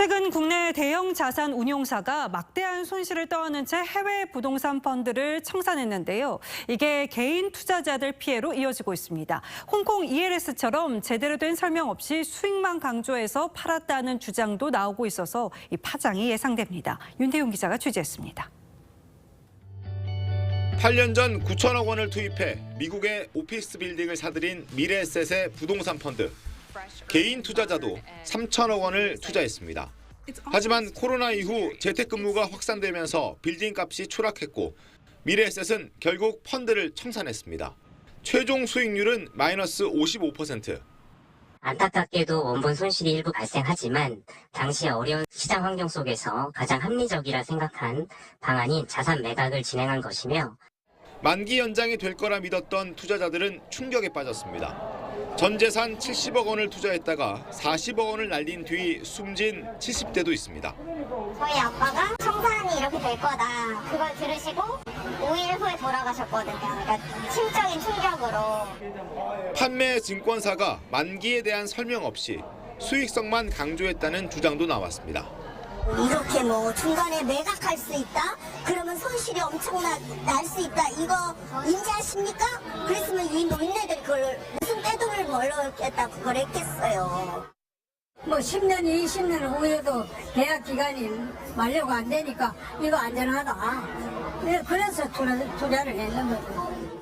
최근 국내 대형 자산 운용사가 막대한 손실을 떠안은 채 해외 부동산 펀드를 청산했는데요. 이게 개인 투자자들 피해로 이어지고 있습니다. 홍콩 ELS처럼 제대로 된 설명 없이 수익만 강조해서 팔았다는 주장도 나오고 있어서 이 파장이 예상됩니다. 윤태용 기자가 취재했습니다. 8년 전 9천억 원을 투입해 미국의 오피스 빌딩을 사들인 미래에셋의 부동산 펀드. 개인 투자자도 3천억 원을 투자했습니다. 하지만 코로나 이후 재택근무가 확산되면서 빌딩 값이 추락했고 미래에셋은 결국 펀드를 청산했습니다. 최종 수익률은 마이너스 55%. 안타깝게도 원본 손실이 일부 발생하지만 당시 어려운 시장 환경 속에서 가장 합리적이라 생각한 방안인 자산 매각을 진행한 것이며 만기 연장이 될 거라 믿었던 투자자들은 충격에 빠졌습니다. 전 재산 70억 원을 투자했다가 40억 원을 날린 뒤 숨진 70대도 있습니다. 저희 아빠가 청산이 이렇게 될 거다. 그걸 들으시고 5일 후에 돌아가셨거든요. 그러니까 심적인 충격으로. 판매 증권사가 만기에 대한 설명 없이 수익성만 강조했다는 주장도 나왔습니다. 이렇게 뭐 중간에 매각할 수 있다? 그러면 손실이 엄청나 날 수 있다. 이거 인지하십니까? 그랬으면 이 노인네들이 그걸 떼돈을 벌었겠다고 그걸 했겠어요. 뭐 10년, 20년 후에도 계약 기간이 만료가 안 되니까 이거 안전하다. 네, 그래서 투자, 투자 를 했는 거죠.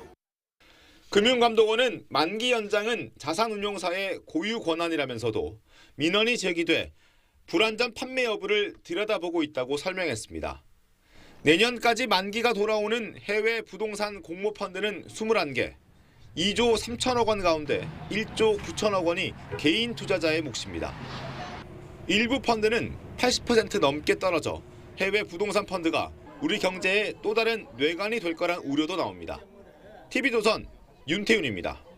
금융감독원은 만기 연장은 자산운용사의 고유 권한이라면서도 민원이 제기돼 불안전 판매 여부를 들여다보고 있다고 설명했습니다. 내년까지 만기가 돌아오는 해외 부동산 공모펀드는 21개, 2조 3천억 원 가운데 1조 9천억 원이 개인 투자자의 몫입니다. 일부 펀드는 80% 넘게 떨어져 해외 부동산 펀드가 우리 경제에 또 다른 뇌관이 될 거란 우려도 나옵니다. TV조선 윤태윤입니다.